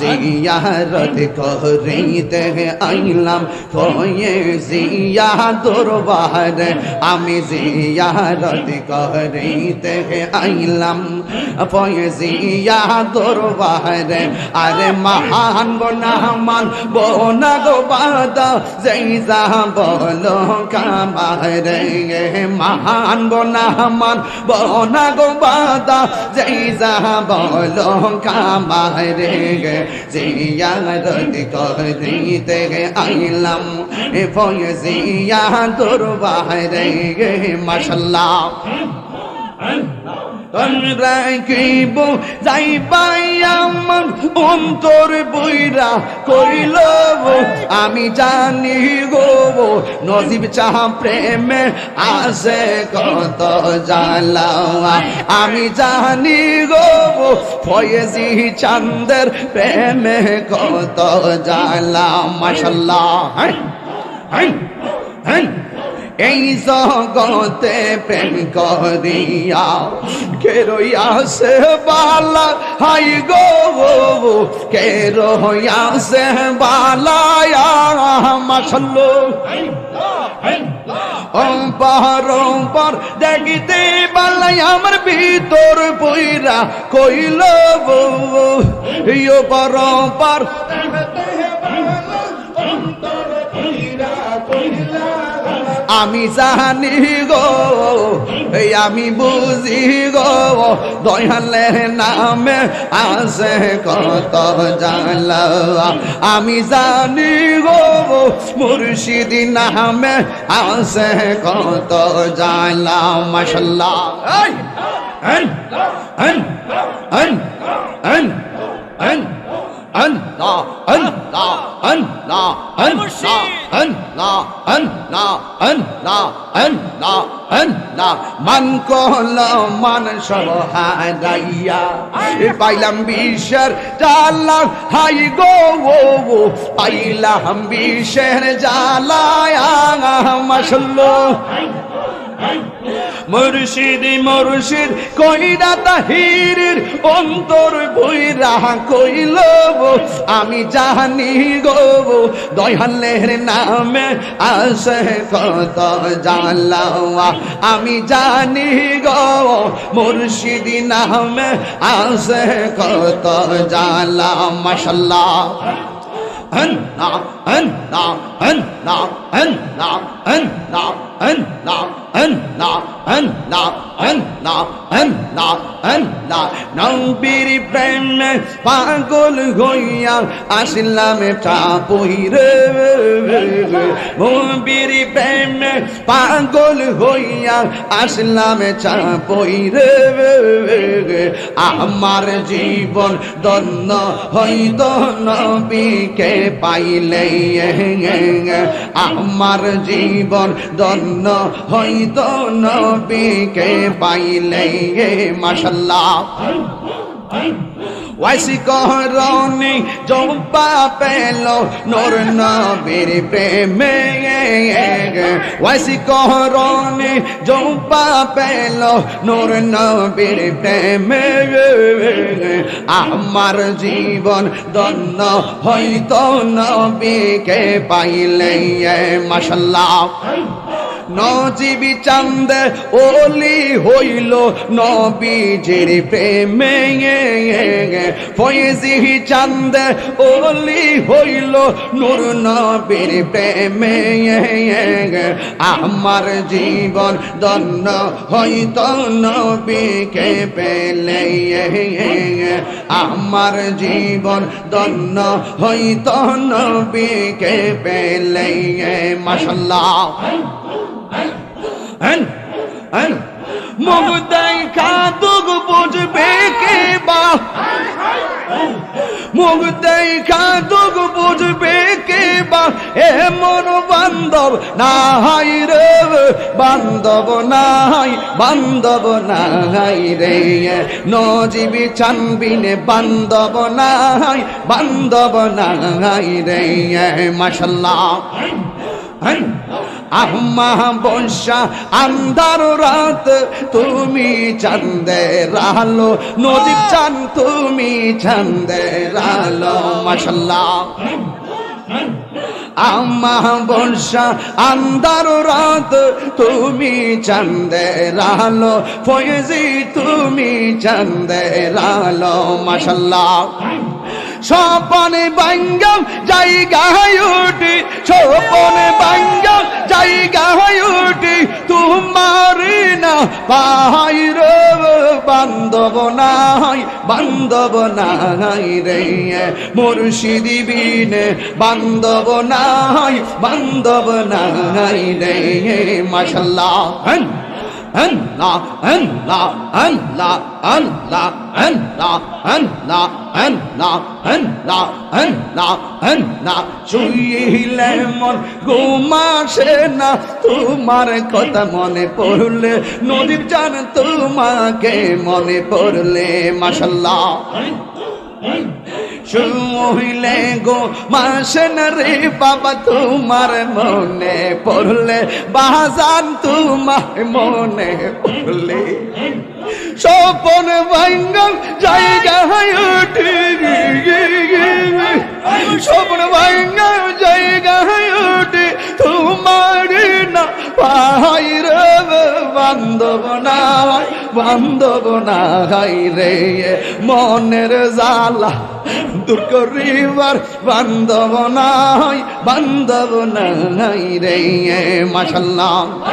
জিয়ারত করিতে আইলাম ফয়ে জিয়া দরবার, আমি জিয়ারত করিতে আইলাম জিয়া দরবার, আরে মহান বনামান বনা গো বাদা, যেই যা বলো কামারে মহান বনামান বনা গো বাদা, যেই যা বলো কামারে। আমায় রেগে জিয়ার দিতে আইলাম। এ ফয়েজিয়া তোর বাহায় রেগে রাখিব বইরা আমি জানি গো নজিব চাহ প্রেমে আসে কত জালা আমি জানি গো ফয়েজি চান্দের প্রেমে কত জালা মাসাল্লাহ হ্যাঁ হ্যাঁ হ্যাঁ এই জগতে প্রেম করিয়া কে রইয়াছে বালা? হাই গো, কে রইয়াছে বালায়া অম্পার দেখিতে বালাই আমার ভিতর বইরা কইল, ইয়ো পার, অম্পার। আমি জানি গো, এই আমি বুঝি গো, দয়ালের নামে আসে কত জানলা। আমি জানি গো, মুর্শিদি নামে আসে কত জানলা মাসাল্লাহ এই হন হন হন হন হন মান কল মান সব হারাইয়া পাইলাম বিশ্বের জালা হাই গো ও পাইলাম বিশ্বের জালায়া মাসাল্লাহ মুর্শিদ মুর্শিদ কইরা তাহিরের অন্তর বইরা কইল আমি জানি গো দয়ালের নামে আসে কত জানলাওয়া আমি জানি গো মুর্শিদ নামে আসে কত জানলা মাশাল্লাহ। Allah, أن لا أن لا أن لا أن لا أن لا নবীর প্রেমে পাগল হইয়া আসলাম চাপুইরে নবীর প্রেমে পাগল হইয়া আসলাম চাপুইরে আমার জীবন দন্ন হইত নবীকে পাইলে। আমার জীবন দন্ন হইত নবীকে পাইলে। মাসাল্লাহ ওয়াইসি কহরনি জম্পা পেল, নোর নবীর প্রেমে ওয়াইসি কহরনি জম্পা পেল, নোর নবীর প্রেমে আমার জীবন দন্ন হইত নবীকে পাইলে মাসাল্লাহ নজিবি চান্দ ওলি হইল নবীজির প্রেমে ফয়েজি চান্দ ওলি হইল নূর নবীর প্রেমে আমার জীবন দন্ন হইত নবীকে পেলে আমার জীবন দন্ন হইত নবীকে পেলে মাসাল্লাহ মুখ দেখা দুঃখ বুঝবে কে বা? মুখ দেখা দুঃখ বুঝবে কে বা? এমন বান্ধব না হাই রে, বান্ধব না হাই বান্ধব না হাই রে। নজিবি চানবিনে বান্ধব না হাই বান্ধব না রে। মাসাল্লাহ হ্যাঁ, হ্যাঁ। আম্মা বর্ষা আন্ধার রাত, তুমি চাঁদের আলো। নদীর চান, তুমি চাঁদের আলো, মাশাল্লাহ। আম্মা বর্ষা আন্ধার রাত, তুমি চাঁদের আলো। ফয়েজি, তুমি চাঁদের আলো, মাশাল্লাহ। স্বপনে বাঙ্গম জায়গায় উঠি স্বপনে বাঙ্গম জায়গায় উঠি। তোমার না পাহাই বান্ধব নাই বান্ধব নাই রে। মুর্শিদি বিনে বান্ধব নাই বান্ধব নাই রে। মাশাল্লাহ। আল্লাহ আল্লাহ আল্লাহ আল্লাহ আল্লাহ আল্লাহ আল্লাহ আল্লাহ আল্লাহ আল্লাহ। শুইলে মন ঘুমাসে না, তোমার কথা মনে পড়লে, নদীর জান তোমাকে মনে পড়লে, মাশাল্লাহ। শুইলে গো, মাসেন রে বাবা, তোমার মনে পড়লে, বাজান তোমার মনে পড়লে। স্বপন ভাঙ্গল জায়গা উঠে স্বপন ভাঙ্গল জায়গা উঠে তোমার না পাহাই রে বান্ধব না বান্ধব না রে মনের জালা দূর করিবার বান্ধব নাই বান্ধব নাই রে মাসাল্লাহ